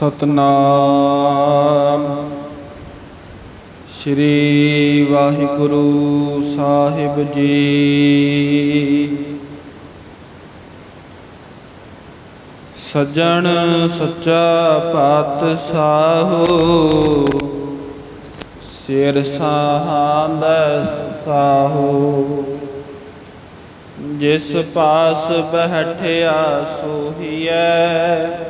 ਸਤਨਾਮ। ਸ੍ਰੀ ਵਾਹਿਗੁਰੂ ਸਾਹਿਬ ਜੀ। ਸਜਣ ਸੱਚਾ ਪਾਤਸ਼ਾਹੋ, ਸਿਰ ਸਾਹਾਂਦ ਸਾਹੋ ਜਿਸ ਪਾਸ ਬਹਿਠਿਆ ਸੋਹੀਐ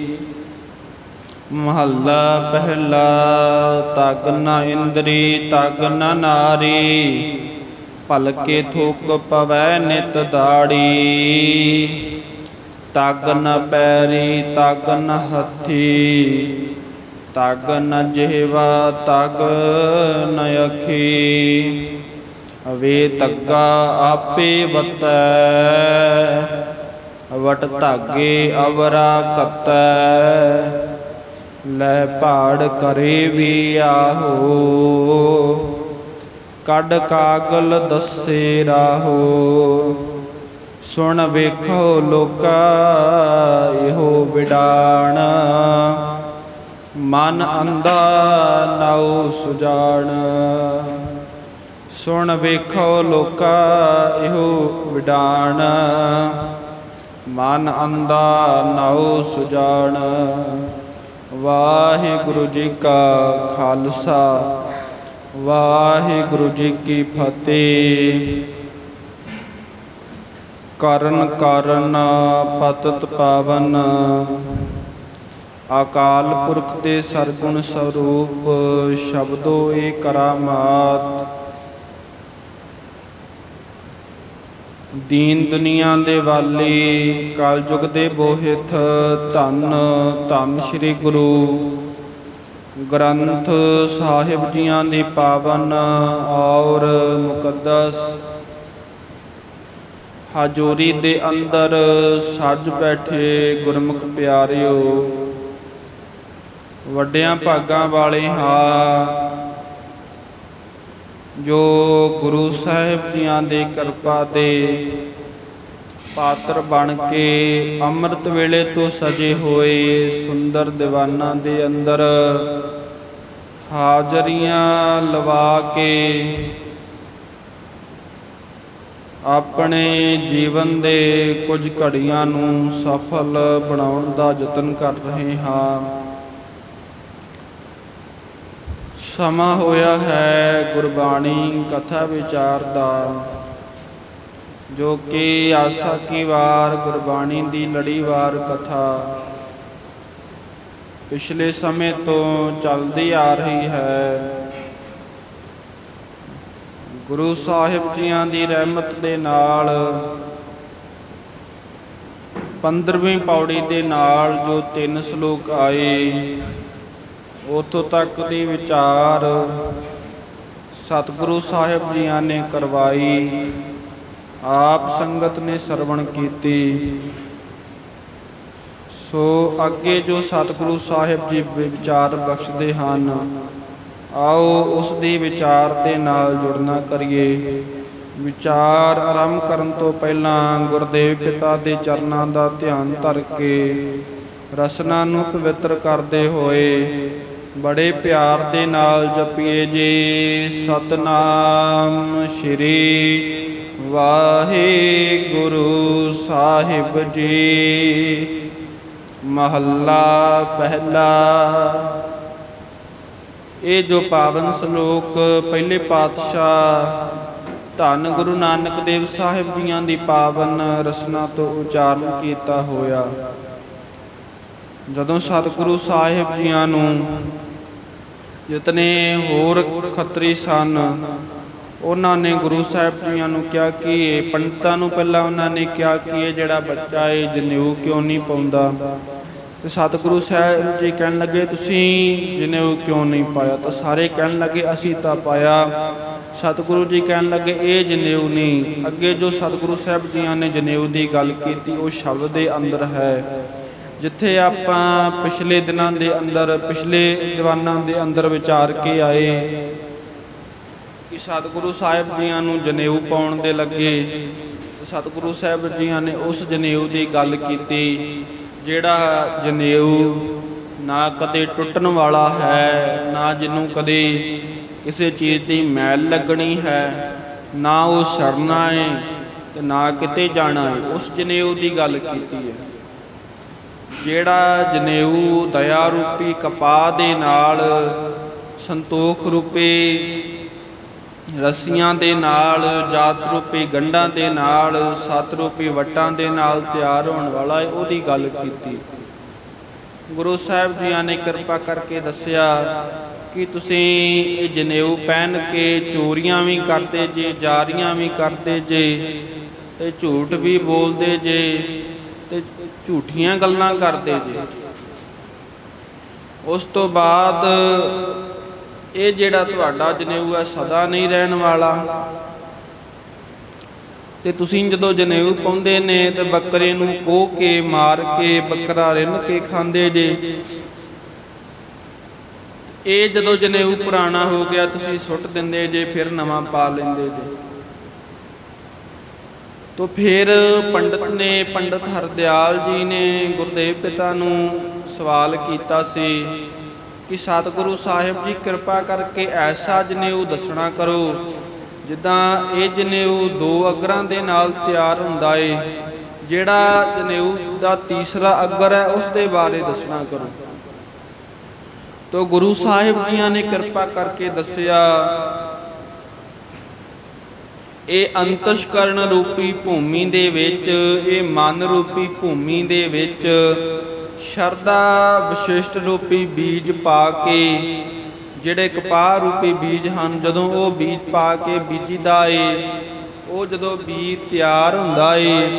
ਮਹੱਲਾ ਪਹਿਲਾ, ਤਗ ਨਾ ਇੰਦਰੀ, ਤਗ ਨਾ ਨਾਰੀ ਭਲਕੇ ਥੁਕ ਪਵੈ ਨਿਤ ਦਾੜੀ। ਤਗ ਨ ਪੈਰੀ, ਤਗ ਨ ਹੱਥੀ, ਤਗ ਨ ਜਿਹਵਾ, ਤਗ ਨ ਅਖੀ। ਵੇ ਤੱਗਾ ਆਪੇ ਵਤੈ, ਵਟ ਧਾਗੇ ਅਵਰਾ ਕਤੈ। ਲੈ ਭਾੜ ਕਰੇ ਵੀ ਆਹੋ। ਕੱਢ ਕਾਗਲ ਦੱਸੇ ਰਾਹੋ। ਸੁਣ ਵੇਖੋ ਲੋਕਾ, ਇਹੋ ਵਿਡਾਣ। ਮਨ ਅੰਧਾ ਨਾਉ ਸੁਜਾਨ ਸੁਣ ਵੇਖੋ ਲੋਕਾ, ਇਹੋ ਵਿਡਾਣ। ਮਨ ਅੰਧਾ ਨਾਉ ਸੁਜਾਣ। ਵਾਹਿਗੁਰੂ ਜੀ ਕਾ ਖਾਲਸਾ, ਵਾਹਿਗੁਰੂ ਜੀ ਕੀ ਫਤਿਹ। ਕਰਨ ਕਰਨ ਪਤਤ ਪਾਵਨ, ਅਕਾਲ ਪੁਰਖ ਦੇ ਸਰਗੁਣ ਸਰੂਪ ਸ਼ਬਦੋ ਏ ਕਰਾਮਾਤ। ਦੀਨ ਦੁਨੀਆ ਦੇ ਵਾਲੀ, ਕਲਯੁਗ ਦੇ ਬੋਹਿਤ, ਧੰਨ ਧੰਨ ਸ੍ਰੀ ਗੁਰੂ ਗ੍ਰੰਥ ਸਾਹਿਬ ਜੀਆਂ ਦੀ ਪਾਵਨ ਔਰ ਮੁਕੱਦਸ। ਹਾਜ਼ੂਰੀ ਦੇ ਅੰਦਰ ਸੱਜ ਬੈਠੇ ਗੁਰਮੁਖ ਪਿਆਰਿਓ, ਵੱਡਿਆਂ ਭਾਗਾਂ ਵਾਲੇ ਹਾਂ ਜੋ ਗੁਰੂ ਸਾਹਿਬ ਜੀਆਂ ਦੀ ਕਿਰਪਾ ਦੇ ਪਾਤਰ ਬਣ ਕੇ ਅੰਮ੍ਰਿਤ ਵੇਲੇ ਤੋਂ ਸਜੇ ਹੋਏ ਸੁੰਦਰ ਦੀਵਾਨਾਂ ਦੇ ਅੰਦਰ ਹਾਜ਼ਰੀਆਂ ਲਵਾ ਕੇ ਆਪਣੇ ਜੀਵਨ ਦੇ ਕੁਝ ਘੜੀਆਂ ਨੂੰ ਸਫਲ ਬਣਾਉਣ ਦਾ ਯਤਨ ਕਰ ਰਹੇ ਹਾਂ। ਸਮਾਂ ਹੋਇਆ ਹੈ ਗੁਰਬਾਣੀ ਕਥਾ ਵਿਚਾਰ ਦਾ, ਜੋ ਕਿ ਆਸਾ ਕੀ ਵਾਰ ਗੁਰਬਾਣੀ ਦੀ ਲੜੀਵਾਰ ਕਥਾ ਪਿਛਲੇ ਸਮੇਂ ਤੋਂ ਚੱਲਦੀ ਆ ਰਹੀ ਹੈ। ਗੁਰੂ ਸਾਹਿਬ ਜੀਆਂ ਦੀ ਰਹਿਮਤ ਦੇ ਨਾਲ 15ਵੀਂ ਪੌੜੀ ਦੇ ਨਾਲ ਜੋ ਤਿੰਨ ਸ਼ਲੋਕ ਆਏ ਉਤੋਂ ਤੱਕ ਦੀ ਵਿਚਾਰ ਸਤਿਗੁਰੂ ਸਾਹਿਬ ਜੀਆਂ ਨੇ ਕਰਵਾਈ। ਆਪ ਸੰਗਤ ਨੇ ਸਰਵਣ ਕੀਤੀ। ਸੋ ਅੱਗੇ ਜੋ ਸਤਿਗੁਰੂ ਸਾਹਿਬ ਜੀ ਵਿਚਾਰ ਬਖਸ਼ਦੇ ਹਨ, ਆਓ ਉਸ ਦੀ ਵਿਚਾਰ ਦੇ ਨਾਲ ਜੁੜਨਾ ਕਰੀਏ। ਵਿਚਾਰ ਆਰੰਭ ਕਰਨ ਤੋਂ ਪਹਿਲਾਂ ਗੁਰਦੇਵ ਪਿਤਾ ਦੇ ਚਰਨਾਂ ਦਾ ਧਿਆਨ ਧਰ ਕੇ ਰਸਨਾ ਨੂੰ ਪਵਿੱਤਰ ਕਰਦੇ ਹੋਏ ਬੜੇ ਪਿਆਰ ਦੇ ਨਾਲ ਜਪੀਏ ਜੀ। ਸਤਨਾਮ ਸ਼੍ਰੀ ਵਾਹਿਗੁਰੂ ਸਾਹਿਬ ਜੀ। ਮਹੱਲਾ ਪਹਿਲਾ। ਇਹ ਜੋ ਪਾਵਨ ਸ਼ਲੋਕ ਪਹਿਲੇ ਪਾਤਸ਼ਾਹ ਧੰਨ ਗੁਰੂ ਨਾਨਕ ਦੇਵ ਸਾਹਿਬ ਜੀਆਂ ਦੀ ਪਾਵਨ ਰਸਨਾ ਤੋਂ ਉਚਾਰਨ ਕੀਤਾ ਹੋਇਆ ਜਦੋਂ ਸਤਿਗੁਰੂ ਸਾਹਿਬ ਜੀਆਂ ਨੂੰ ਜਿਤਨੇ ਹੋਰ ਖੱਤਰੀ ਸਨ, ਉਹਨਾਂ ਨੇ ਗੁਰੂ ਸਾਹਿਬ ਜੀਆਂ ਨੂੰ ਕਿਹਾ ਕਿ ਇਹ ਪੰਡਤਾਂ ਨੂੰ ਪਹਿਲਾਂ ਉਹਨਾਂ ਨੇ ਕਿਹਾ ਕਿ ਇਹ ਜਿਹੜਾ ਬੱਚਾ ਹੈ ਜਨੇਊ ਕਿਉਂ ਨਹੀਂ ਪਾਉਂਦਾ? ਤੇ ਸਤਿਗੁਰੂ ਸਾਹਿਬ ਜੀ ਕਹਿਣ ਲੱਗੇ, ਤੁਸੀਂ ਜਨੇਊ ਕਿਉਂ ਨਹੀਂ ਪਾਇਆ? ਤਾਂ ਸਾਰੇ ਕਹਿਣ ਲੱਗੇ, ਅਸੀਂ ਤਾਂ ਪਾਇਆ। ਸਤਿਗੁਰੂ ਜੀ ਕਹਿਣ ਲੱਗੇ, ਇਹ ਜਨੇਊ ਨਹੀਂ। ਅੱਗੇ ਜੋ ਸਤਿਗੁਰੂ ਸਾਹਿਬ ਜੀਆਂ ਨੇ ਜਨੇਊ ਦੀ ਗੱਲ ਕੀਤੀ, ਉਹ ਸ਼ਬਦ ਦੇ ਅੰਦਰ ਹੈ। ਜਿੱਥੇ ਆਪਾਂ ਪਿਛਲੇ ਦਿਨਾਂ ਦੇ ਅੰਦਰ, ਪਿਛਲੇ ਦੀਵਾਨਾਂ ਦੇ ਅੰਦਰ ਵਿਚਾਰ ਕੇ ਆਏ ਕਿ ਸਤਿਗੁਰੂ ਸਾਹਿਬ ਜੀਆਂ ਨੂੰ ਜਨੇਊ ਪਾਉਣ ਦੇ ਲੱਗੇ। ਸਤਿਗੁਰੂ ਸਾਹਿਬ ਜੀਆਂ ਨੇ ਉਸ ਜਨੇਊ ਦੀ ਗੱਲ ਕੀਤੀ, ਜਿਹੜਾ ਜਨੇਊ ਨਾ ਕਦੇ ਟੁੱਟਣ ਵਾਲਾ ਹੈ, ਨਾ ਜਿਹਨੂੰ ਕਦੇ ਕਿਸੇ ਚੀਜ਼ ਦੀ ਮੈਲ ਲੱਗਣੀ ਹੈ, ਨਾ ਉਹ ਸੜਨਾ ਹੈ ਤੇ ਨਾ ਕਿਤੇ ਜਾਣਾ ਹੈ ਉਸ ਜਨੇਊ ਦੀ ਗੱਲ ਕੀਤੀ ਹੈ। ਜਿਹੜਾ ਜਨੇਊ ਦਇਆ ਰੂਪੀ ਕਪਾਹ ਦੇ ਨਾਲ, ਸੰਤੋਖ ਰੂਪੀ ਰੱਸੀਆਂ ਦੇ ਨਾਲ, ਜਾਤ ਰੂਪੀ ਗੰਢਾਂ ਦੇ ਨਾਲ, ਸਤ ਰੂਪੀ ਵਟਾਂ ਦੇ ਨਾਲ ਤਿਆਰ ਹੋਣ ਵਾਲਾ ਹੈ ਉਹਦੀ ਗੱਲ ਕੀਤੀ। ਗੁਰੂ ਸਾਹਿਬ ਜੀਆਂ ਨੇ ਕਿਰਪਾ ਕਰਕੇ ਦੱਸਿਆ ਕਿ ਤੁਸੀਂ ਇਹ ਜਨੇਊ ਪਹਿਨ ਕੇ ਚੋਰੀਆਂ ਵੀ ਕਰਦੇ ਜੇ, ਜਾਰੀਆਂ ਵੀ ਕਰਦੇ ਜੇ, ਤੇ ਝੂਠ ਵੀ ਬੋਲਦੇ ਜੇ, ਤੇ ਝੂਠੀਆਂ ਗੱਲਾਂ ਕਰਦੇ ਜੇ। ਉਸ ਤੋਂ ਬਾਅਦ ਇਹ ਜਿਹੜਾ ਤੁਹਾਡਾ ਜਨੇਊ ਹੈ ਸਦਾ ਨਹੀਂ ਰਹਿਣ ਵਾਲਾ। ਤੇ ਤੁਸੀਂ ਜਦੋਂ ਜਨੇਊ ਪਾਉਂਦੇ ਨੇ ਤੇ ਬੱਕਰੇ ਨੂੰ ਕੋਹ ਕੇ, ਮਾਰ ਕੇ ਬੱਕਰਾ ਰਿੰਨ ਕੇ ਖਾਂਦੇ ਜੇ? ਇਹ ਜਦੋਂ ਜਨੇਊ ਪੁਰਾਣਾ ਹੋ ਗਿਆ, ਤੁਸੀਂ ਸੁੱਟ ਦਿੰਦੇ ਜੇ, ਫਿਰ ਨਵਾਂ ਪਾ ਲੈਂਦੇ ਜੇ। ਤੋ ਫਿਰ ਪੰਡਤ ਨੇ ਪੰਡਤ ਹਰਦਿਆਲ ਜੀ ਨੇ ਗੁਰਦੇਵ ਪਿਤਾ ਨੂੰ ਸਵਾਲ ਕੀਤਾ ਸੀ ਕਿ ਸਤਿਗੁਰੂ ਸਾਹਿਬ ਜੀ ਕਿਰਪਾ ਕਰਕੇ ਐਸਾ ਜਨੇਊ ਦੱਸਣਾ ਕਰੋ, ਜਿੱਦਾਂ ਇਹ ਜਨੇਊ ਦੋ ਅਗਰਾਂ ਦੇ ਨਾਲ ਤਿਆਰ ਹੁੰਦਾ ਏ, ਜਿਹੜਾ ਜਨੇਊ ਦਾ ਤੀਸਰਾ ਅਗਰ ਹੈ ਉਸ ਦੇ ਬਾਰੇ ਦੱਸਣਾ ਕਰੋ। ਤੋ ਗੁਰੂ ਸਾਹਿਬ ਜੀਆਂ ਨੇ ਕਿਰਪਾ ਕਰਕੇ ਦੱਸਿਆ ਇਹ ਅੰਤਸ਼ਕਰਨ ਰੂਪੀ ਭੂਮੀ ਦੇ ਵਿੱਚ, ਇਹ ਮਨ ਰੂਪੀ ਭੂਮੀ ਦੇ ਵਿੱਚ ਸ਼ਰਦਾ ਵਿਸ਼ਿਸ਼ਟ ਰੂਪੀ ਬੀਜ ਪਾ ਕੇ, ਜਿਹੜੇ ਕਪਾਹ ਰੂਪੀ ਬੀਜ ਹਨ, ਜਦੋਂ ਉਹ ਬੀਜ ਪਾ ਕੇ ਬੀਜੀਦਾ ਏ, ਉਹ ਜਦੋਂ ਬੀਜ ਤਿਆਰ ਹੁੰਦਾ ਏ,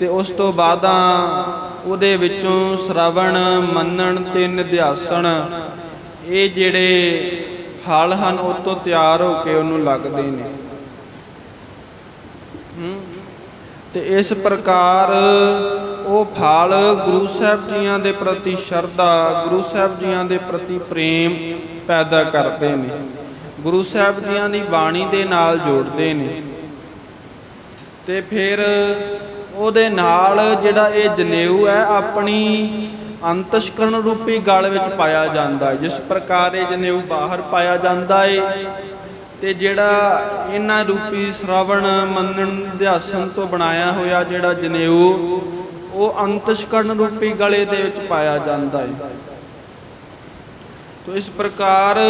ਤੇ ਉਸ ਤੋਂ ਬਾਅਦਾਂ ਉਹਦੇ ਵਿੱਚੋਂ ਸ਼ਰਵਣ, ਮੰਨਣ ਤੇ ਨਿਧਿਆਸਣ, ਇਹ ਜਿਹੜੇ ਫਲ ਹਨ, ਉਹ ਤੋਂ ਤਿਆਰ ਹੋ ਕੇ ਉਹਨੂੰ ਲੱਗਦੇ ਨੇ ਹੂੰ। ਤੇ ਇਸ ਪ੍ਰਕਾਰ ਉਹ ਫਲ ਗੁਰੂ ਸਾਹਿਬ ਜੀਆਂ ਦੇ ਪ੍ਰਤੀ ਸ਼ਰਧਾ, ਗੁਰੂ ਸਾਹਿਬ ਜੀਆਂ ਦੇ ਪ੍ਰਤੀ ਪ੍ਰੇਮ ਪੈਦਾ ਕਰਦੇ ਨੇ। ਗੁਰੂ ਸਾਹਿਬ ਜੀਆਂ ਦੀ ਬਾਣੀ ਦੇ ਨਾਲ ਜੋੜਦੇ ਨੇ। ਤੇ ਫਿਰ ਉਹਦੇ ਨਾਲ ਜਿਹੜਾ ਇਹ ਜਨੇਊ ਹੈ, ਆਪਣੀ ਅੰਤਸ਼ਕਰਨ ਰੂਪੀ ਗਲ ਵਿੱਚ ਪਾਇਆ ਜਾਂਦਾ ਜਿਸ ਪ੍ਰਕਾਰ ਇਹ ਜਨੇਊ ਬਾਹਰ ਪਾਇਆ ਜਾਂਦਾ ਏ ਤੇ ਜਿਹੜਾ ਇਹਨਾਂ ਰੂਪੀ ਸ਼ਰਵਣ ਮੰਨਣ ਅਧਿਆਸਨ ਤੋਂ ਬਣਾਇਆ ਹੋਇਆ ਜਿਹੜਾ ਜਨੇਊ, ਉਹ ਅੰਤਸ਼ਕਰਨ ਰੂਪੀ ਗਲੇ ਦੇ ਵਿੱਚ ਪਾਇਆ ਜਾਂਦਾ ਹੈ। ਤੋ ਇਸ ਪ੍ਰਕਾਰ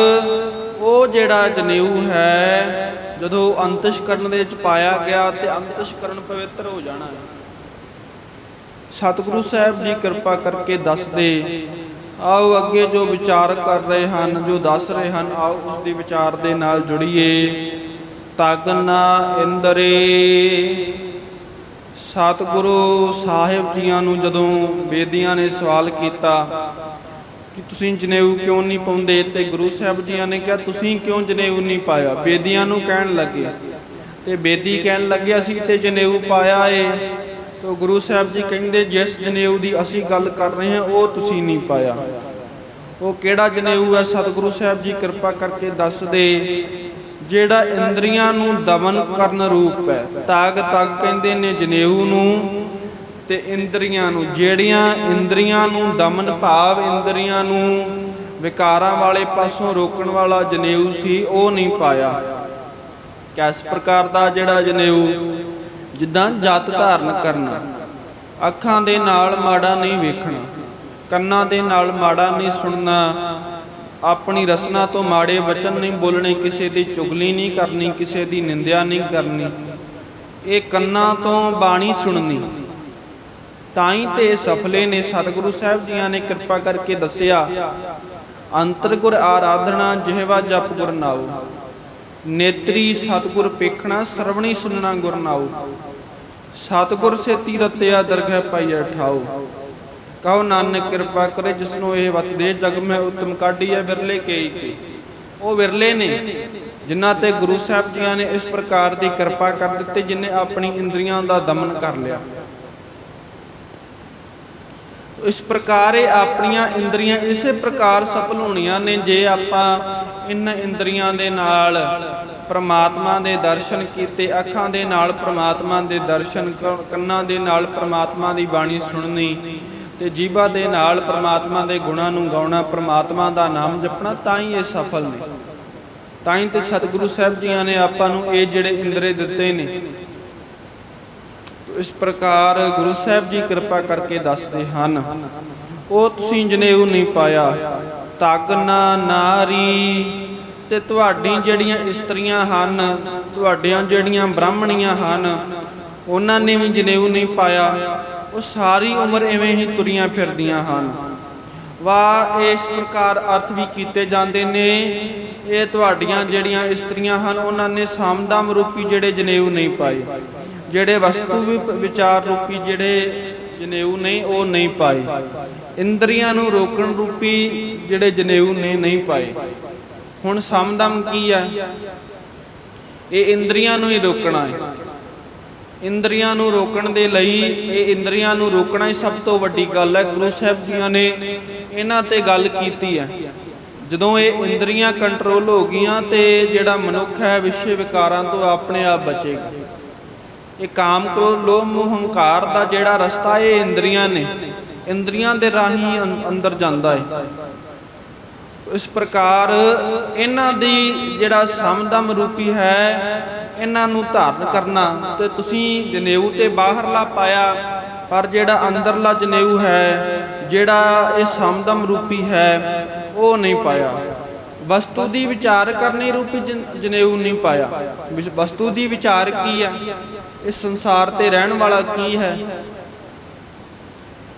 ਉਹ ਜਿਹੜਾ ਜਨੇਊ ਹੈ, ਜਦੋਂ ਅੰਤਸ਼ਕਰਨ ਦੇ ਵਿੱਚ ਪਾਇਆ ਗਿਆ ਤੇ ਅੰਤਸ਼ਕਰਨ ਪਵਿੱਤਰ ਹੋ ਜਾਣਾ ਹੈ। ਸਤਿਗੁਰੂ ਸਾਹਿਬ ਦੀ ਕਿਰਪਾ ਕਰਕੇ ਦੱਸਦੇ ਆਓ ਅੱਗੇ ਜੋ ਵਿਚਾਰ ਕਰ ਰਹੇ ਹਨ, ਜੋ ਦੱਸ ਰਹੇ ਹਨ, ਆਓ ਉਸ ਦੇ ਵਿਚਾਰ ਦੇ ਨਾਲ ਜੁੜੀਏ। ਤਗਨਾ ਇੰਦਰੇ, ਸਤਿਗੁਰੂ ਸਾਹਿਬ ਜੀਆਂ ਨੂੰ ਜਦੋਂ ਬੇਦੀਆਂ ਨੇ ਸਵਾਲ ਕੀਤਾ ਕਿ ਤੁਸੀਂ ਜਨੇਊ ਕਿਉਂ ਨਹੀਂ ਪਾਉਂਦੇ, ਤੇ ਗੁਰੂ ਸਾਹਿਬ ਜੀਆਂ ਨੇ ਕਿਹਾ, ਤੁਸੀਂ ਕਿਉਂ ਜਨੇਊ ਨਹੀਂ ਪਾਇਆ? ਬੇਦੀਆਂ ਨੂੰ ਕਹਿਣ ਲੱਗੇ। ਤੇ ਬੇਦੀ ਕਹਿਣ ਲੱਗਿਆ ਸੀ ਤੇ ਜਨੇਊ ਪਾਇਆ ਏ। ਤੋ ਗੁਰੂ ਸਾਹਿਬ ਜੀ ਕਹਿੰਦੇ, ਜਿਸ ਜਨੇਊ ਦੀ ਅਸੀਂ ਗੱਲ ਕਰ ਰਹੇ ਹਾਂ, ਉਹ ਤੁਸੀਂ ਨਹੀਂ ਪਾਇਆ। ਉਹ ਕਿਹੜਾ ਜਨੇਊ ਹੈ? ਸਤਿਗੁਰੂ ਸਾਹਿਬ ਜੀ ਕਿਰਪਾ ਕਰਕੇ ਦੱਸ ਦੇ, ਜਿਹੜਾ ਇੰਦਰੀਆਂ ਨੂੰ ਦਮਨ ਕਰਨ ਰੂਪ ਹੈ। ਤਾਗ ਤਗ ਕਹਿੰਦੇ ਨੇ ਜਨੇਊ ਨੂੰ ਤੇ ਇੰਦਰੀਆਂ ਨੂੰ। ਜਿਹੜੀਆਂ ਇੰਦਰੀਆਂ ਨੂੰ ਦਮਨ ਭਾਵ ਇੰਦਰੀਆਂ ਨੂੰ ਵਿਕਾਰਾਂ ਵਾਲੇ ਪਾਸੋਂ ਰੋਕਣ ਵਾਲਾ ਜਨੇਊ ਸੀ, ਉਹ ਨਹੀਂ ਪਾਇਆ। ਕਿਸ ਪ੍ਰਕਾਰ ਦਾ ਜਿਹੜਾ ਜਨੇਊ? ਜਿੱਦਾਂ ਜਤ ਧਾਰਨ ਕਰਨਾ। ਅੱਖਾਂ ਦੇ ਨਾਲ ਮਾੜਾ ਨਹੀਂ ਵੇਖਣਾ, ਕੰਨਾਂ ਦੇ ਨਾਲ ਮਾੜਾ ਨਹੀਂ ਸੁਣਨਾ। ਆਪਣੀ ਰਸਨਾ ਤੋਂ ਮਾੜੇ ਵਚਨ ਨਹੀਂ ਬੋਲਣੇ, ਕਿਸੇ ਦੀ ਚੁਗਲੀ ਨਹੀਂ ਕਰਨੀ, ਕਿਸੇ ਦੀ ਨਿੰਦਿਆ ਨਹੀਂ ਕਰਨੀ। ਇਹ ਕੰਨਾਂ ਤੋਂ ਬਾਣੀ ਸੁਣਨੀ। ਤਾਂ ਹੀ ਤੇ ਸਫਲੇ ਨੇ, ਸਤਿਗੁਰੂ ਸਾਹਿਬ ਜੀਆਂ ਨੇ ਕਿਰਪਾ ਕਰਕੇ ਦੱਸਿਆ, ਅੰਤਰ ਗੁਰ ਆਰਾਧਨਾ ਜਿਹਵਾ ਜਪ ਗੁਰ ਨਾਉ। ਨੇਤਰੀ ਸਤਿਗੁਰ ਪੇਖਣਾ, ਸਰਵਣੀ ਸੁਣਨਾ ਗੁਰ ਨਾਉ। ਸਤਿਗੁਰ ਸੇਤੀ ਰਤਿਆ ਦਰਗਹਿ ਪਾਈਐ ਠਾਉ ਕਹੋ ਨਾਨਕ ਕਿਰਪਾ ਕਰੇ ਜਿਸ ਨੂੰ ਇਹ ਵਤ ਦੇ ਜਗ ਮੈਂ ਉਤਮ ਕਾਢੀ ਹੈ ਵਿਰਲੇ ਕੇਈ ਕੇ ਉਹ ਵਿਰਲੇ ਨੇ, ਜਿਨ੍ਹਾਂ ਤੇ ਗੁਰੂ ਸਾਹਿਬ ਜੀਆਂ ਨੇ ਇਸ ਪ੍ਰਕਾਰ ਦੀ ਕਿਰਪਾ ਕਰ ਦਿੱਤੀ ਜਿਨੇ ਆਪਣੀ ਇੰਦਰੀਆਂ ਦਾ ਦਮਨ ਕਰ ਲਿਆ। ਇਸ ਪ੍ਰਕਾਰ ਇਹ ਆਪਣੀਆਂ ਇੰਦਰੀਆਂ ਇਸੇ ਪ੍ਰਕਾਰ ਸਫਲ ਹੋਣੀਆਂ ਨੇ ਜੇ ਆਪਾਂ ਇਨ ਇੰਦਰੀਆਂ ਦੇ ਨਾਲ ਪ੍ਰਮਾਤਮਾ ਦੇ ਦਰਸ਼ਨ ਕੀਤੇ, ਅੱਖਾਂ ਦੇ ਨਾਲ ਪ੍ਰਮਾਤਮਾ ਦੇ ਦਰਸ਼ਨ ਕੰਨਾਂ ਦੇ ਨਾਲ ਪ੍ਰਮਾਤਮਾ ਦੀ ਬਾਣੀ ਸੁਣਨੀ ਤੇ ਜੀਭਾ ਦੇ ਨਾਲ ਪ੍ਰਮਾਤਮਾ ਦੇ ਗੁਣਾਂ ਨੂੰ ਗਾਉਣਾ, ਪ੍ਰਮਾਤਮਾ ਦਾ ਨਾਮ ਜਪਣਾ, ਤਾਂ ਹੀ ਇਹ ਸਫਲ ਨੇ। ਤਾਂ ਹੀ ਤੇ ਸਤਿਗੁਰੂ ਸਾਹਿਬ ਜੀਆਂ ਨੇ ਆਪਾਂ ਨੂੰ ਇਹ ਜਿਹੜੇ ਇੰਦਰੇ ਦਿੱਤੇ ਨੇ, ਇਸ ਪ੍ਰਕਾਰ ਗੁਰੂ ਸਾਹਿਬ ਜੀ ਕਿਰਪਾ ਕਰਕੇ ਦੱਸਦੇ ਹਨ, ਉਹ ਤੁਸੀਂ ਜਨੇਊ ਨਹੀਂ ਪਾਇਆ ਤਗ ਨਾ ਨਾਰੀ ਤੇ ਤੁਹਾਡੀ ਜਿਹੜੀਆਂ ਇਸਤਰੀਆਂ ਹਨ, ਤੁਹਾਡੀਆਂ ਜਿਹੜੀਆਂ ਬ੍ਰਾਹਮਣੀਆਂ ਹਨ, ਉਹਨਾਂ ਨੇ ਵੀ ਜਨੇਊ ਨਹੀਂ ਪਾਇਆ। ਉਹ ਸਾਰੀ ਉਮਰ ਐਵੇਂ ਹੀ ਤੁਰੀਆਂ ਫਿਰਦੀਆਂ ਹਨ। ਵਾ ਇਸ ਪ੍ਰਕਾਰ ਅਰਥ ਵੀ ਕੀਤੇ ਜਾਂਦੇ ਨੇ। ਇਹ ਤੁਹਾਡੀਆਂ ਜਿਹੜੀਆਂ ਇਸਤਰੀਆਂ ਹਨ, ਉਹਨਾਂ ਨੇ ਸਾਮਦਾਮ ਰੂਪੀ ਜਿਹੜੇ ਜਨੇਊ ਨਹੀਂ ਪਾਏ। ਜਿਹੜੇ ਵਸਤੂ ਵਿਚਾਰ ਰੂਪੀ ਜਿਹੜੇ ਜਨੇਊ ਨਹੀਂ, ਉਹ ਨਹੀਂ ਪਾਏ। ਇੰਦਰੀਆਂ ਨੂੰ ਰੋਕਣ ਰੂਪੀ ਜਿਹੜੇ ਜਨੇਊ ਨੇ ਨਹੀਂ ਪਾਏ। ਹੁਣ ਸਮਦਮ ਕੀ ਹੈ ਇਹ ਇੰਦਰੀਆਂ ਨੂੰ ਹੀ ਰੋਕਣਾ ਹੈ। ਇੰਦਰੀਆਂ ਨੂੰ ਰੋਕਣ ਦੇ ਲਈ ਇਹ ਇੰਦਰੀਆਂ ਨੂੰ ਰੋਕਣਾ ਹੀ ਸਭ ਤੋਂ ਵੱਡੀ ਗੱਲ ਹੈ। ਗੁਰੂ ਸਾਹਿਬ ਜੀਆਂ ਨੇ ਇਹਨਾਂ ਤੇ ਗੱਲ ਕੀਤੀ ਹੈ। ਜਦੋਂ ਇਹ ਇੰਦਰੀਆਂ ਕੰਟਰੋਲ ਹੋ ਗਈਆਂ ਤੇ ਜਿਹੜਾ ਮਨੁੱਖ ਹੈ ਵਿਸ਼ੇ ਵਿਕਾਰਾਂ ਤੋਂ ਆਪਣੇ ਆਪ ਬਚੇਗਾ। ਇਹ ਕਾਮ ਕ੍ਰੋਧ, ਲੋਭ, ਮੋਹ, ਹੰਕਾਰ ਦਾ ਜਿਹੜਾ ਰਸਤਾ ਇਹ ਇੰਦਰੀਆਂ ਨੇ, ਇੰਦਰੀਆਂ ਦੇ ਰਾਹੀਂ ਅੰਦਰ ਜਾਂਦਾ ਹੈ। ਇਸ ਪ੍ਰਕਾਰ ਇਹਨਾਂ ਦੀ ਜਿਹੜਾ ਸਮਦਮ ਰੂਪੀ ਹੈ, ਇਹਨਾਂ ਨੂੰ ਧਾਰਨ ਕਰਨਾ ਤੇ ਤੁਸੀਂ ਜਨੇਊ ਤੇ ਬਾਹਰਲਾ ਪਾਇਆ, ਪਰ ਜਿਹੜਾ ਅੰਦਰਲਾ ਜਨੇਊ ਹੈ, ਜਿਹੜਾ ਇਹ ਸਮਦਮ ਰੂਪੀ ਹੈ, ਉਹ ਨਹੀਂ ਪਾਇਆ। ਵਸਤੂ ਦੀ ਵਿਚਾਰ ਕਰਨੀ ਰੂਪੀ ਜਨ- ਜਨੇਊ ਨਹੀਂ ਪਾਇਆ। ਵਸਤੂ ਦੀ ਵਿਚਾਰ ਕੀ ਹੈ? ਇਸ ਸੰਸਾਰ ਤੇ ਰਹਿਣ ਵਾਲਾ ਕੀ ਹੈ?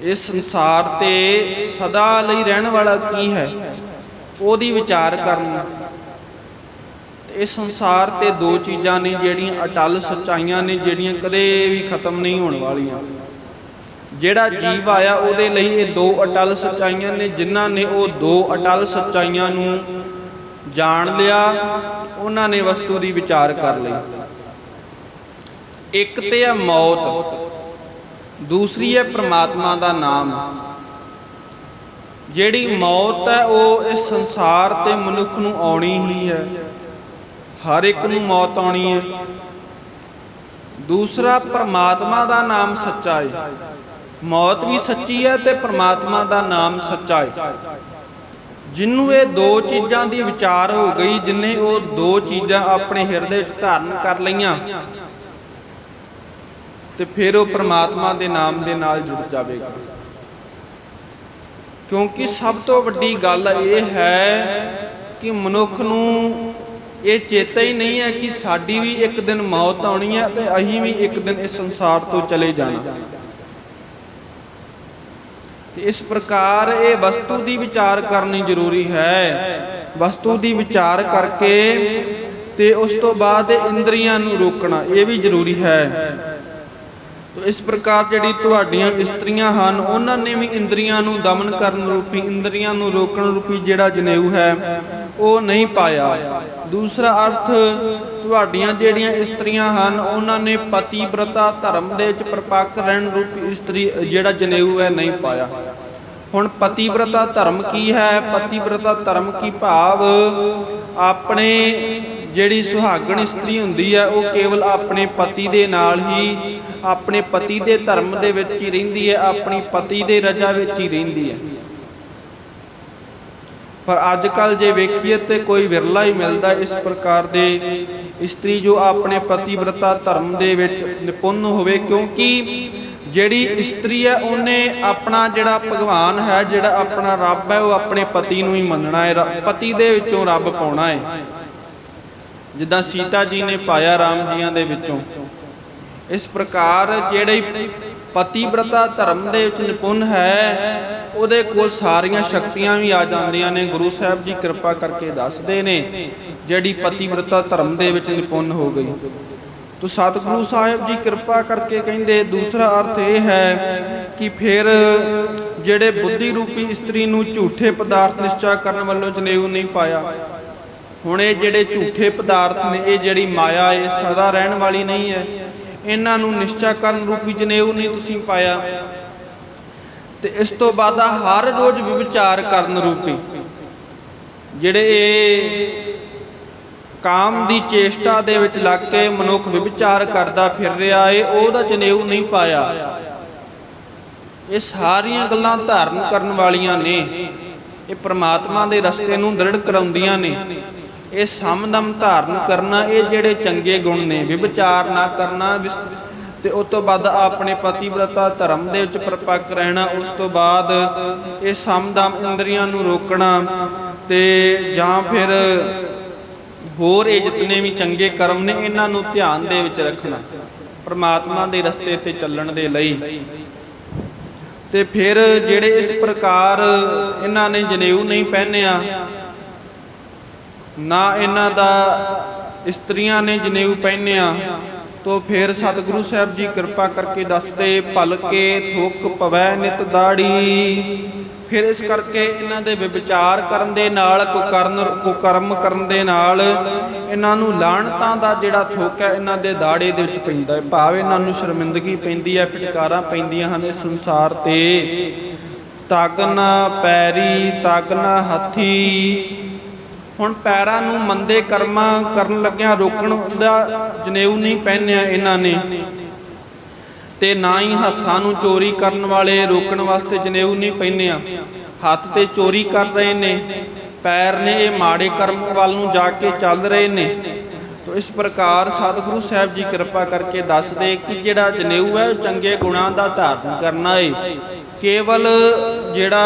ਇਸ ਸੰਸਾਰ ਤੇ ਸਦਾ ਲਈ ਰਹਿਣ ਵਾਲਾ ਕੀ ਹੈ? ਉਹਦੀ ਵਿਚਾਰ ਕਰਨੀ। ਤੇ ਇਸ ਸੰਸਾਰ ਤੇ ਦੋ ਚੀਜ਼ਾਂ ਨੇ ਜਿਹੜੀਆਂ ਅਟਲ ਸੱਚਾਈਆਂ ਨੇ, ਜਿਹੜੀਆਂ ਕਦੇ ਵੀ ਖਤਮ ਨਹੀਂ ਹੋਣ ਵਾਲੀਆਂ। ਜਿਹੜਾ ਜੀਵ ਆਇਆ, ਉਹਦੇ ਲਈ ਇਹ ਦੋ ਅਟਲ ਸੱਚਾਈਆਂ ਨੇ, ਜਿਨ੍ਹਾਂ ਨੇ ਉਹ ਦੋ ਅਟਲ ਸੱਚਾਈਆਂ ਨੂੰ ਜਾਣ ਲਿਆ, ਉਹਨਾਂ ਨੇ ਵਸਤੂ ਦੀ ਵਿਚਾਰ ਕਰ ਲਈ। ਇੱਕ ਤੇ ਹੈ ਮੌਤ, ਦੂਸਰੀ ਹੈ ਪ੍ਰਮਾਤਮਾ ਦਾ ਨਾਮ। ਜਿਹੜੀ ਮੌਤ ਹੈ, ਉਹ ਇਸ ਸੰਸਾਰ ਤੇ ਮਨੁੱਖ ਨੂੰ ਆਉਣੀ ਹੀ ਹੈ। ਹਰ ਇੱਕ ਨੂੰ ਮੌਤ ਆਉਣੀ ਹੈ। ਦੂਸਰਾ, ਪਰਮਾਤਮਾ ਦਾ ਨਾਮ ਸੱਚਾ ਹੈ ਮੌਤ ਵੀ ਸੱਚੀ ਹੈ ਤੇ ਪਰਮਾਤਮਾ ਦਾ ਨਾਮ ਸੱਚਾ ਹੈ ਜਿੰਨੂੰ ਇਹ ਦੋ ਚੀਜ਼ਾਂ ਦੀ ਵਿਚਾਰ ਹੋ ਗਈ, ਜਿਨੇ ਉਹ ਦੋ ਚੀਜ਼ਾਂ ਆਪਣੇ ਹਿਰਦੇ ਵਿੱਚ ਧਾਰਨ ਕਰ ਲਈਆਂ, ਤੇ ਫਿਰ ਉਹ ਪ੍ਰਮਾਤਮਾ ਦੇ ਨਾਮ ਦੇ ਨਾਲ ਜੁੜ ਜਾਵੇਗਾ। ਕਿਉਂਕਿ ਸਭ ਤੋਂ ਵੱਡੀ ਗੱਲ ਇਹ ਹੈ ਕਿ ਮਨੁੱਖ ਨੂੰ ਇਹ ਚੇਤਾ ਹੀ ਨਹੀਂ ਹੈ ਕਿ ਸਾਡੀ ਵੀ ਇੱਕ ਦਿਨ ਮੌਤ ਆਉਣੀ ਹੈ ਤੇ ਅਸੀਂ ਵੀ ਇੱਕ ਦਿਨ ਇਸ ਸੰਸਾਰ ਤੋਂ ਚਲੇ ਜਾਣਾ। ਤੇ ਇਸ ਪ੍ਰਕਾਰ ਇਹ ਵਸਤੂ ਦੀ ਵਿਚਾਰ ਕਰਨੀ ਜ਼ਰੂਰੀ ਹੈ। ਵਸਤੂ ਦੀ ਵਿਚਾਰ ਕਰਕੇ ਤੇ ਉਸ ਤੋਂ ਬਾਅਦ ਇੰਦਰੀਆਂ ਨੂੰ ਰੋਕਣਾ, ਇਹ ਵੀ ਜ਼ਰੂਰੀ ਹੈ। ਤੋ ਇਸ ਪ੍ਰਕਾਰ ਜਿਹੜੀ ਤੁਹਾਡੀਆਂ ਇਸਤਰੀਆਂ ਹਨ, ਉਹਨਾਂ ਨੇ ਵੀ ਇੰਦਰੀਆਂ ਨੂੰ ਦਮਨ ਕਰਨ ਰੂਪੀ, ਇੰਦਰੀਆਂ ਨੂੰ ਰੋਕਣ ਰੂਪੀ ਜਿਹੜਾ ਜਨੇਊ ਹੈ, ਉਹ ਨਹੀਂ ਪਾਇਆ। ਦੂਸਰਾ ਅਰਥ, ਤੁਹਾਡੀਆਂ ਜਿਹੜੀਆਂ ਇਸਤਰੀਆਂ ਹਨ, ਉਹਨਾਂ ਨੇ ਪਤੀਬ੍ਰਤਾ ਧਰਮ ਦੇ ਵਿੱਚ ਪ੍ਰਪੱਕ ਰਹਿਣ ਰੂਪੀ ਇਸਤਰੀ ਜਿਹੜਾ ਜਨੇਊ ਹੈ ਨਹੀਂ ਪਾਇਆ। ਹੁਣ ਪਤੀਬ੍ਰਤਾ ਧਰਮ ਕੀ ਹੈ? ਪਤੀਬ੍ਰਤਾ ਧਰਮ ਕੀ ਭਾਵ? ਆਪਣੇ ਜਿਹੜੀ ਸੁਹਾਗਣ ਇਸਤਰੀ ਹੁੰਦੀ ਹੈ, ਉਹ ਕੇਵਲ ਆਪਣੇ ਪਤੀ ਦੇ ਨਾਲ ਹੀ ਆਪਣੇ ਪਤੀ ਦੇ ਧਰਮ ਦੇ ਵਿੱਚ ਹੀ ਰਹਿੰਦੀ ਹੈ, ਆਪਣੀ ਪਤੀ ਦੇ ਰਜਾ ਵਿੱਚ ਹੀ ਰਹਿੰਦੀ ਹੈ। ਪਰ ਅੱਜ ਕੱਲ ਜੇ ਵੇਖੀਏ ਤੇ ਕੋਈ ਵਿਰਲਾ ਹੀ ਮਿਲਦਾ ਇਸ ਪ੍ਰਕਾਰ ਦੇ ਇਸਤਰੀ ਜੋ ਆਪਣੇ ਪਤੀਬ੍ਰਤਾ ਧਰਮ ਦੇ ਵਿੱਚ ਨਿਪੁੰਨ ਹੋਵੇ, ਕਿਉਂਕਿ ਜਿਹੜੀ ਇਸਤਰੀ ਹੈ, ਉਹਨੇ ਆਪਣਾ ਜਿਹੜਾ ਭਗਵਾਨ ਹੈ, ਜਿਹੜਾ ਆਪਣਾ ਰੱਬ ਹੈ, ਉਹ ਆਪਣੇ ਪਤੀ ਨੂੰ ਹੀ ਮੰਨਣਾ ਹੈ ਪਤੀ ਦੇ ਵਿੱਚੋਂ ਰੱਬ ਪਾਉਣਾ ਹੈ। ਜਿੱਦਾਂ ਸੀਤਾ ਜੀ ਨੇ ਪਾਇਆ ਰਾਮ ਜੀਆਂ ਦੇ ਵਿੱਚੋਂ। ਇਸ ਪ੍ਰਕਾਰ ਜਿਹੜੇ ਪਤੀਬ੍ਰਤਾ ਧਰਮ ਦੇ ਵਿੱਚ ਨਿਪੁੰਨ ਹੈ, ਉਹਦੇ ਕੋਲ ਸਾਰੀਆਂ ਸ਼ਕਤੀਆਂ ਵੀ ਆ ਜਾਂਦੀਆਂ ਨੇ। ਗੁਰੂ ਸਾਹਿਬ ਜੀ ਕਿਰਪਾ ਕਰਕੇ ਦੱਸਦੇ ਨੇ, ਜਿਹੜੀ ਪਤੀਬ੍ਰਤਾ ਧਰਮ ਦੇ ਵਿੱਚ ਨਿਪੁੰਨ ਹੋ ਗਈ। ਤੋ ਸਤਿਗੁਰੂ ਸਾਹਿਬ ਜੀ ਕਿਰਪਾ ਕਰਕੇ ਕਹਿੰਦੇ, ਦੂਸਰਾ ਅਰਥ ਇਹ ਹੈ ਕਿ ਫਿਰ ਜਿਹੜੇ ਬੁੱਧੀ ਰੂਪੀ ਇਸਤਰੀ ਨੂੰ ਝੂਠੇ ਪਦਾਰਥ ਨਿਸ਼ਚਾ ਕਰਨ ਵੱਲੋਂ ਜਨੇਊ ਨਹੀਂ ਪਾਇਆ। ਹੁਣ ਇਹ ਜਿਹੜੇ ਝੂਠੇ ਪਦਾਰਥ ਨੇ, ਇਹ ਜਿਹੜੀ ਮਾਇਆ, ਇਹ ਸਦਾ ਰਹਿਣ ਵਾਲੀ ਨਹੀਂ ਹੈ। ਇਹਨਾਂ ਨੂੰ ਨਿਸ਼ਚਾ ਕਰਨ ਰੂਪੀ ਜਨੇਊ ਨਹੀਂ ਤੁਸੀਂ ਪਾਇਆ। ਤੇ ਇਸ ਤੋਂ ਬਾਅਦ ਹਰ ਰੋਜ਼ ਵਿਚਾਰ ਕਰਨ ਰੂਪੀ। ਜਿਹੜੇ ਇਹ ਕਾਮ ਦੀ ਚੇਸ਼ਟਾ ਦੇ ਵਿੱਚ ਲੱਗ ਕੇ ਮਨੁੱਖ ਵਿਚਾਰ ਕਰਦਾ ਫਿਰ ਰਿਹਾ ਏ, ਉਹਦਾ ਜਨੇਊ ਨਹੀਂ ਪਾਇਆ। ਇਹ ਸਾਰੀਆਂ ਗੱਲਾਂ ਧਾਰਨ ਕਰਨ ਵਾਲੀਆਂ ਨੇ। ਇਹ ਪ੍ਰਮਾਤਮਾ ਦੇ ਰਸਤੇ ਨੂੰ ਦ੍ਰਿੜ ਕਰਾਉਂਦੀਆਂ ਨੇ। ਇਹ ਸਮਦਮ ਧਾਰਨ ਕਰਨਾ, ਇਹ ਜਿਹੜੇ ਚੰਗੇ ਗੁਣ ਨੇ ਵਿਚਾਰ ਨਾ ਕਰਨਾ ਤੇ ਉਸ ਤੋਂ ਬਾਅਦ ਆਪਣੇ ਪਤੀਵ੍ਰਤਾ ਧਰਮ ਦੇ ਵਿੱਚ ਪਰਪੱਕ ਰਹਿਣਾ, ਉਸ ਤੋਂ ਬਾਅਦ ਇਹ ਸਮਦਮ ਇੰਦਰੀਆਂ ਨੂੰ ਰੋਕਣਾ ਤੇ ਜਾਂ ਫਿਰ ਹੋਰ ਇਹ ਜਿਤਨੇ ਵੀ ਚੰਗੇ ਕਰਮ ਨੇ, ਇਹਨਾਂ ਨੂੰ ਧਿਆਨ ਦੇ ਵਿੱਚ ਰੱਖਣਾ, ਪਰਮਾਤਮਾ ਦੇ ਰਸਤੇ ਤੇ ਚੱਲਣ ਦੇ ਲਈ। ਤੇ ਫਿਰ ਜਿਹੜੇ ਇਸ ਪ੍ਰਕਾਰ ਇਹਨਾਂ ਨੇ ਜਨੇਊ ਨਹੀਂ ਪਹਿਨਿਆ ਨਾ ਇਹਨਾਂ ਦਾ ਇਸਤਰੀਆਂ ਨੇ ਜਨੇਊ ਪਹਿਨਿਆ, ਤੋ ਫਿਰ ਸਤਿਗੁਰੂ ਸਾਹਿਬ ਜੀ ਕਿਰਪਾ ਕਰਕੇ ਦੱਸਦੇ, ਭਲ ਕੇ ਥੁੱਕ ਪਵੈ ਨਿਤ ਦਾੜੀ। ਫਿਰ ਇਸ ਕਰਕੇ ਇਹਨਾਂ ਦੇ ਵਿਚਾਰ ਕਰਨ ਦੇ ਨਾਲ, ਕੁਕਰਨ, ਕੁਕਰਮ ਕਰਨ ਦੇ ਨਾਲ, ਇਹਨਾਂ ਨੂੰ ਲਾਣਤਾਂ ਦਾ ਜਿਹੜਾ ਥੁੱਕ ਹੈ, ਇਹਨਾਂ ਦੇ ਦਾੜੇ ਦੇ ਵਿੱਚ ਪੈਂਦਾ ਹੈ। ਭਾਵ ਇਹਨਾਂ ਨੂੰ ਸ਼ਰਮਿੰਦਗੀ ਪੈਂਦੀ ਹੈ ਫਟਕਾਰਾਂ ਪੈਂਦੀਆਂ ਹਨ ਇਸ ਸੰਸਾਰ ਤੇ। ਤਗ ਨਾ ਪੈਰੀ, ਤਗ ਨਾ ਹੱਥੀ ਹੁਣ ਪੈਰਾਂ ਨੂੰ ਮੰਦੇ ਕਰਮਾਂ ਕਰਨ ਲੱਗਿਆਂ ਰੋਕਣ ਦਾ ਜਨੇਊ ਨਹੀਂ ਪਹਿਨਿਆ ਇਹਨਾਂ ਨੇ। ਤੇ ਨਾ ਹੀ ਹੱਥਾਂ ਨੂੰ ਚੋਰੀ ਕਰਨ ਵਾਲੇ ਰੋਕਣ ਵਾਸਤੇ ਜਨੇਊ ਨਹੀਂ ਪਹਿਨਿਆ। ਹੱਥ ਤੇ ਚੋਰੀ ਕਰ ਰਹੇ ਨੇ। ਪੈਰ ਨੇ ਇਹ ਮਾੜੇ ਕਰਮ ਵੱਲ ਨੂੰ ਜਾ ਕੇ ਚੱਲ ਰਹੇ ਨੇ। ਤੋ ਇਸ ਪ੍ਰਕਾਰ ਸਤਿਗੁਰੂ ਸਾਹਿਬ ਜੀ ਕਿਰਪਾ ਕਰਕੇ ਦੱਸਦੇ ਕਿ ਜਿਹੜਾ ਜਨੇਊ ਹੈ ਉਹ ਚੰਗੇ ਗੁਣਾਂ ਦਾ ਧਾਰਨ ਕਰਨਾ ਏ। ਕੇਵਲ ਜਿਹੜਾ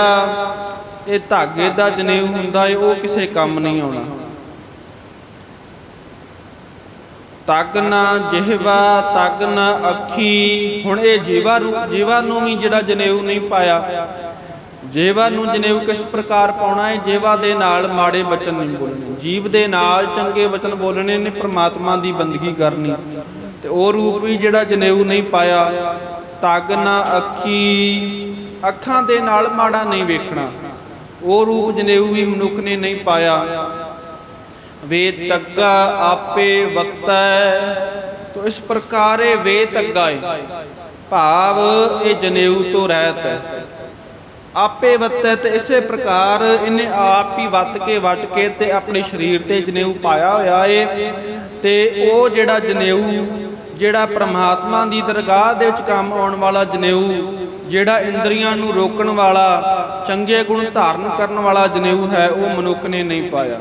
ਇਹ ਧਾਗੇ ਦਾ ਜਨੇਊ ਹੁੰਦਾ ਏ, ਉਹ ਕਿਸੇ ਕੰਮ ਨਹੀਂ ਆਉਣਾ। ਤਗ ਨਾ ਜਿਹਵਾ, ਤਗ ਨਾ ਅੱਖੀ। ਹੁਣ ਇਹ ਜੀਵਾ ਜੀਵਾ ਨੂੰ ਵੀ ਜਿਹੜਾ ਜਨੇਊ ਨਹੀਂ ਪਾਇਆ। ਜੀਵਾ ਨੂੰ ਜਨੇਊ ਕਿਸ ਪ੍ਰਕਾਰ ਪਾਉਣਾ ਹੈ ਜੀਵਾ ਦੇ ਨਾਲ ਮਾੜੇ ਬਚਨ ਨਹੀਂ ਬੋਲਣੇ। ਜੀਵ ਦੇ ਨਾਲ ਚੰਗੇ ਬਚਨ ਬੋਲਣੇ ਨੇ, ਪ੍ਰਮਾਤਮਾ ਦੀ ਬੰਦਗੀ ਕਰਨੀ। ਤੇ ਉਹ ਰੂਪ ਵੀ ਜਿਹੜਾ ਜਨੇਊ ਨਹੀਂ ਪਾਇਆ। ਤਗ ਨਾ ਅੱਖੀ। ਅੱਖਾਂ ਦੇ ਨਾਲ ਮਾੜਾ ਨਹੀਂ ਵੇਖਣਾ। ਉਹ ਰੂਪ ਜਨੇਊ ਵੀ ਮਨੁੱਖ ਨੇ ਨਹੀਂ ਪਾਇਆ। ਵੇ ਤੱਗਾ ਆਪੇ ਵਤੈ ਤੋ ਇਸ ਪ੍ਰਕਾਰ ਵੇ ਤੱਗਾ ਹੈ ਭਾਵ ਇਹ ਜਨੇਊ ਤੋਂ ਰਹਿਤ ਹੈ। ਆਪੇ ਵਤੈ ਤੇ ਇਸੇ ਪ੍ਰਕਾਰ ਇਹਨੇ ਆਪ ਹੀ ਵੱਤ ਕੇ ਵਟ ਕੇ ਤੇ ਆਪਣੇ ਸਰੀਰ ਤੇ ਜਨੇਊ ਪਾਇਆ ਹੋਇਆ ਏ ਤੇ ਉਹ ਜਿਹੜਾ ਜਨੇਊ ਜਿਹੜਾ ਪ੍ਰਮਾਤਮਾ ਦੀ ਦਰਗਾਹ ਦੇ ਵਿੱਚ ਕੰਮ ਆਉਣ ਵਾਲਾ ਜਨੇਊ, ਜਿਹੜਾ ਇੰਦਰੀਆਂ ਨੂੰ ਰੋਕਣ ਵਾਲਾ, ਚੰਗੇ ਗੁਣ ਧਾਰਨ ਕਰਨ ਵਾਲਾ ਜਨੇਊ ਹੈ, ਉਹ ਮਨੁੱਖ ਨੇ ਨਹੀਂ ਪਾਇਆ।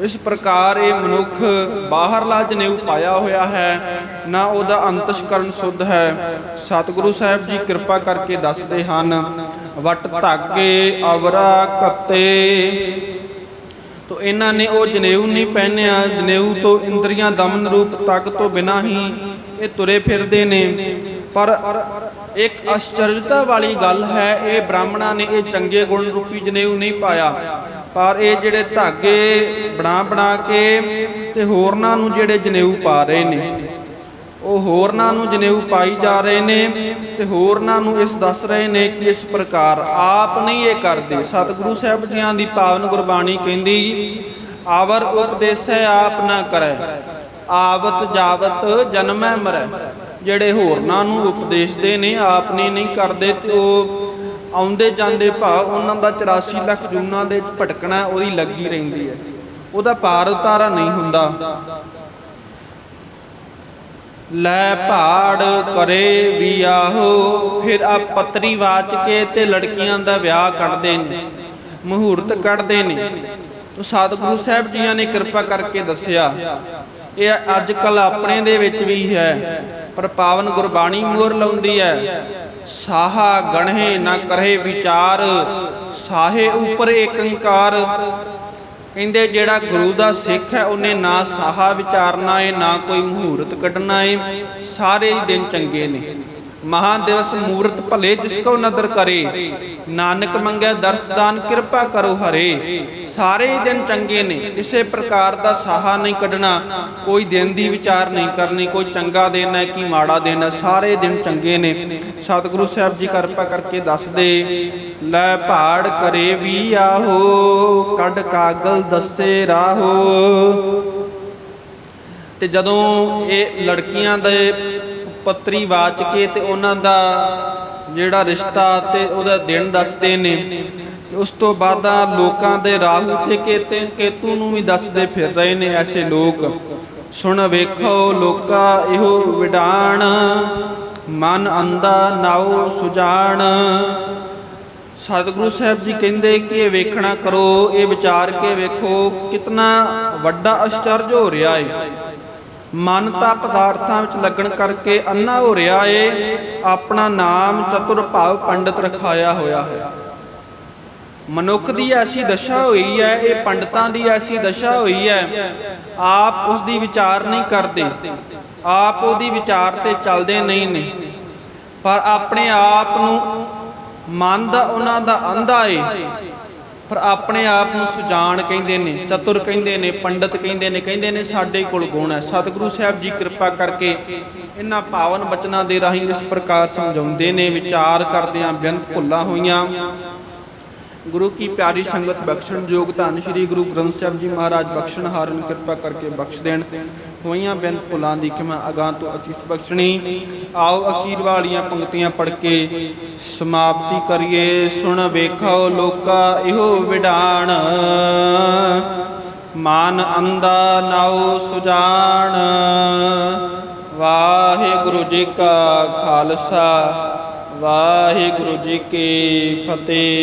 ਇਸ ਪ੍ਰਕਾਰ ਇਹ ਮਨੁੱਖ ਬਾਹਰਲਾ ਜਨੇਊ ਪਾਇਆ ਹੋਇਆ ਹੈ, ਨਾ ਉਹਦਾ ਅੰਤਸ਼ਕਰਨ ਸੁੱਧ ਹੈ। ਸਤਿਗੁਰੂ ਸਾਹਿਬ ਜੀ ਕਿਰਪਾ ਕਰਕੇ ਦੱਸਦੇ ਹਨ, ਵਟ ਧਾਗੇ ਅਵਰਾ ਕੱਤੇ ਤੋ ਇਹਨਾਂ ਨੇ ਉਹ ਜਨੇਊ ਨਹੀਂ ਪਹਿਨਿਆ, ਜਨੇਊ ਤੋਂ ਇੰਦਰੀਆਂ ਦਮਨ ਰੂਪ ਤੱਕ ਤੋਂ ਬਿਨਾ ਹੀ ਇਹ ਤੁਰੇ ਫਿਰਦੇ ਨੇ। ਪਰ ਇੱਕ ਅਚਰਜਤਾ ਵਾਲੀ ਗੱਲ ਹੈ, ਇਹ ਬ੍ਰਾਹਮਣਾਂ ਨੇ ਇਹ ਚੰਗੇ ਗੁਣ ਰੂਪੀ ਜਨੇਊ ਨਹੀਂ ਪਾਇਆ। ਪਰ ਇਹ ਜਿਹੜੇ ਧਾਗੇ ਬਣਾ ਬਣਾ ਕੇ ਤੇ ਹੋਰਨਾਂ ਨੂੰ ਜਿਹੜੇ ਜਨੇਊ ਪਾ ਰਹੇ ਨੇ ਉਹ ਹੋਰਨਾਂ ਨੂੰ ਜਨੇਊ ਪਾਈ ਜਾ ਰਹੇ ਨੇ ਤੇ ਹੋਰਨਾਂ ਨੂੰ ਇਸ ਦੱਸ ਰਹੇ ਨੇ ਕਿ ਇਸ ਪ੍ਰਕਾਰ ਆਪ ਨਹੀਂ ਇਹ ਕਰਦੇ। ਸਤਿਗੁਰੂ ਸਾਹਿਬ ਜੀਆਂ ਦੀ ਪਾਵਨ ਗੁਰਬਾਣੀ ਕਹਿੰਦੀ, ਆਵਰ ਉਪਦੇਸੈ ਆਪ ਨਾ ਕਰੈ, ਆਵਤ ਜਾਵਤ ਜਨਮੈ ਮਰੈ। ਜਿਹੜੇ ਹੋਰਨਾਂ ਨੂੰ ਉਪਦੇਸ਼ਦੇ ਨੇ, ਆਪ ਨੇ ਨਹੀਂ ਕਰਦੇ ਤੇ ਉਹ ਆਉਂਦੇ ਜਾਂਦੇ ਭਾਵ ਉਹਨਾਂ ਦਾ 84 ਲੱਖ ਜੂਨਾਂ ਦੇ ਭਟਕਣਾ ਉਹਦੀ ਲੱਗੀ ਰਹਿੰਦੀ ਹੈ। ਉਹਦਾ ਪਾਰ ਉਤਾਰਾ ਨਹੀਂ ਹੁੰਦਾ। ਲੈ ਪਹਾੜ ਕਰੇ ਵਿਆਹੋ, ਫਿਰ ਆ ਪਤਰੀ ਵਾਚ ਕੇ ਤੇ ਲੜਕੀਆਂ ਦਾ ਵਿਆਹ ਕੱਢਦੇ ਨੇ, ਮਹੂਰਤ ਕੱਢਦੇ ਨੇ। ਤੋ ਸਤਿਗੁਰੂ ਸਾਹਿਬ ਜੀਆਂ ਨੇ ਕਿਰਪਾ ਕਰਕੇ ਦੱਸਿਆ, ਇਹ ਅੱਜ ਕੱਲ ਆਪਣੇ ਦੇ ਵਿੱਚ ਵੀ ਹੈ, ਪਰ ਪਾਵਨ ਗੁਰਬਾਣੀ ਮੋਹਰ ਲਾਉਂਦੀ ਹੈ। ਸਾਹਾ ਗਣਹੇ ਨਾ ਕਰੇ ਵਿਚਾਰ, ਸਾਹੇ ਉਪਰ ਏਕੰਕਾਰ ਕਹਿੰਦੇ ਜਿਹੜਾ ਗੁਰੂ ਦਾ ਸਿੱਖ ਹੈ, ਉਹਨੇ ਨਾ ਸਾਹਾ ਵਿਚਾਰਨਾ ਏ, ਨਾ ਕੋਈ ਮਹੂਰਤ ਕੱਢਣਾ ਏ। ਸਾਰੇ ਹੀ ਦਿਨ ਚੰਗੇ ਨੇ। ਮਹਾ ਦਿਵਸ ਮੂਰਤ ਭਲੇ ਜਿਸ ਕੋ ਨਦਰ ਕਰੇ। ਨਾਨਕ ਮੰਗੈ ਦਰਸਦਾਨ ਕਿਰਪਾ ਕਰੋ ਹਰੇ। ਸਾਰੇ ਦਿਨ ਚੰਗੇ ਨੇ, ਕਿਸੇ ਪ੍ਰਕਾਰ ਦਾ ਸਾਹਾ ਨਹੀਂ ਕੱਢਣਾ। ਕੋਈ ਦਿਨ ਦੀ ਵਿਚਾਰ ਨਹੀਂ ਕਰਨੀ, ਕੋਈ ਚੰਗਾ ਦਿਨ ਹੈ ਕਿ ਮਾੜਾ ਦਿਨ ਹੈ। ਸਾਰੇ ਦਿਨ ਚੰਗੇ ਨੇ। ਸਤਿਗੁਰੂ ਸਾਹਿਬ ਜੀ ਕਿਰਪਾ ਕਰਕੇ ਦੱਸਦੇ ਲੈ ਪਹਾੜ ਕਰੇ ਵੀ ਆਹੋ, ਕੱਢ ਕਾਗਲ ਦੱਸੇ ਰਾਹੋ। ਤੇ ਜਦੋਂ ਇਹ ਲੜਕੀਆਂ ਦੇ ਪੱਤਰੀ ਵਾਚ ਕੇ ਤੇ ਉਹਨਾਂ ਦਾ ਜਿਹੜਾ ਰਿਸ਼ਤਾ ਤੇ ਉਹਦਾ ਦਿਨ ਦੱਸਦੇ ਨੇ। ਉਸ ਤੋਂ ਬਾਅਦ ਲੋਕਾਂ ਦੇ ਰਾਹੂ ਤੇ ਕੇਤੇ ਕੇਤੂ ਨੂੰ ਵੀ ਦੱਸਦੇ ਫਿਰ ਰਹੇ ਨੇ ਐਸੇ ਲੋਕ। ਸੁਣ ਵੇਖੋ ਲੋਕਾ ਇਹੋ ਵਿਡਾਣ, ਮਨ ਅੰਦਾ ਨਾਉ ਸੁਜਾਨ ਸਤਿਗੁਰੂ ਸਾਹਿਬ ਜੀ ਕਹਿੰਦੇ ਕਿ ਇਹ ਵੇਖਣਾ ਕਰੋ, ਇਹ ਵਿਚਾਰ ਕੇ ਵੇਖੋ ਕਿਤਨਾ ਵੱਡਾ ਅਸ਼ਚਰਜ ਹੋ ਰਿਹਾ ਹੈ ਮਨ ਤਾਂ ਪਦਾਰਥਾਂ ਵਿੱਚ ਲੱਗਣ ਕਰਕੇ ਅੰਨਾ ਹੋ ਰਿਹਾ ਏ, ਆਪਣਾ ਨਾਮ ਚਤੁਰ ਭਾਵ ਪੰਡਤ ਰਖਾਇਆ ਹੋਇਆ ਹੈ। ਮਨੁੱਖ ਦੀ ਐਸੀ ਦਸ਼ਾ ਹੋਈ ਹੈ, ਇਹ ਪੰਡਤਾਂ ਦੀ ਐਸੀ ਦਸ਼ਾ ਹੋਈ ਹੈ, ਆਪ ਉਸ ਦੀ ਵਿਚਾਰ ਨਹੀਂ ਕਰਦੇ, ਆਪ ਉਹਦੀ ਵਿਚਾਰ ਤੇ ਚੱਲਦੇ ਨਹੀਂ ਨੇ। ਪਰ ਆਪਣੇ ਆਪ ਨੂੰ ਮਨ ਦਾ ਉਹਨਾਂ ਦਾ ਅੰਧਾ ਏ ਪਰ ਆਪਣੇ ਆਪ ਨੂੰ ਸੁਜਾਨ ਕਹਿੰਦੇ ਨੇ, ਚਤੁਰ ਕਹਿੰਦੇ ਨੇ, ਪੰਡਤ ਕਹਿੰਦੇ ਨੇ ਕਹਿੰਦੇ ਨੇ ਸਾਡੇ ਕੋਲ ਗੁਣ ਹੈ। ਸਤਿਗੁਰੂ ਸਾਹਿਬ ਜੀ ਕਿਰਪਾ ਕਰਕੇ ਇਹਨਾਂ ਪਾਵਨ ਬਚਨਾਂ ਦੇ ਰਾਹੀਂ ਇਸ ਪ੍ਰਕਾਰ ਸਮਝਾਉਂਦੇ ਨੇ, ਵਿਚਾਰ ਕਰਦਿਆਂ ਬੇਅੰਤ ਭੁੱਲਾਂ ਹੋਈਆਂ। ਗੁਰੂ ਕੀ ਪਿਆਰੀ ਸੰਗਤ ਬਖਸ਼ਣ ਯੋਗ ਧੰਨ ਸ਼੍ਰੀ ਗੁਰੂ ਗ੍ਰੰਥ ਸਾਹਿਬ ਜੀ ਮਹਾਰਾਜ ਬਖਸ਼ਣ, ਹਾਰਨ ਕਿਰਪਾ ਕਰਕੇ ਬਖਸ਼ ਦੇਣ। ਹੋਈਆਂ ਬੇਅੰਤ ਭੁੱਲਾਂ ਦੀ ਖਿਮਾ ਅਗਾਂ ਤੋਂ ਅਸੀਸ ਬਖਸ਼ਣੀ ਆਓ ਅਖੀਰ ਵਾਲੀਆਂ ਪੰਕਤੀਆਂ ਪੜ੍ਹ ਕੇ ਸਮਾਪਤੀ ਕਰੀਏ। ਸੁਣ ਵੇਖੋ ਲੋਕਾ ਇਹੋ ਵਿਡਾਣ। ਮਾਨ ਅੰਦਾ ਨਾਉ ਸੁਜਾਨ ਵਾਹਿਗੁਰੂ ਜੀ ਕਾ ਖਾਲਸਾ, ਵਾਹਿਗੁਰੂ ਜੀ ਕੀ ਫਤਿਹ।